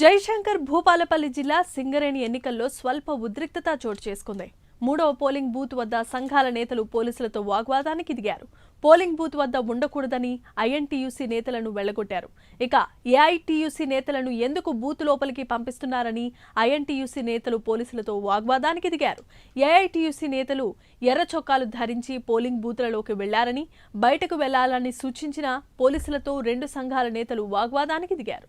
జయశంకర్ భూపాలపల్లి జిల్లా సింగరేణి ఎన్నికల్లో స్వల్ప ఉద్రిక్తత చోటు చేసుకుంది. మూడవ పోలింగ్ బూత్ వద్ద సంఘాల నేతలు పోలీసులతో వాగ్వాదానికి దిగారు. పోలింగ్ బూత్ వద్ద ఉండకూడదని ఐఎన్టీయూసీ నేతలను వెళ్ళగొట్టారు. ఇక ఏఐటీయూసీ నేతలను ఎందుకు బూత్ లోపలికి పంపిస్తున్నారని ఐఎన్టీయూసీ నేతలు పోలీసులతో వాగ్వాదానికి దిగారు. ఏఐటీయూసీ నేతలు ఎర్ర చొక్కాలు ధరించి పోలింగ్ బూత్లలోకి వెళ్ళారని బయటకు వెళ్ళాలని సూచించిన పోలీసులతో రెండు సంఘాల నేతలు వాగ్వాదానికి దిగారు.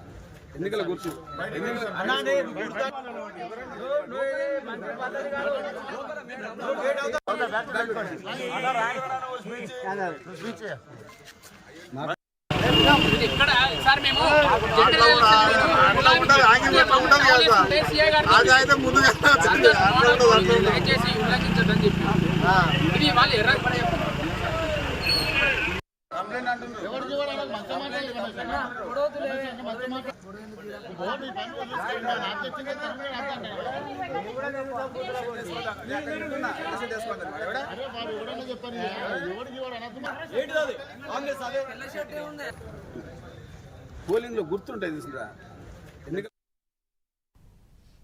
ఎన్నికల గుర్తు. ఇక్కడ సార్ మేము దయచేసి ఉల్లంఘించదని చెప్పి ఇది వాళ్ళు ఎర్ర ఎవరికి కూడా అలా పోలింగ్లో గుర్తుంటాయి తీసుకురా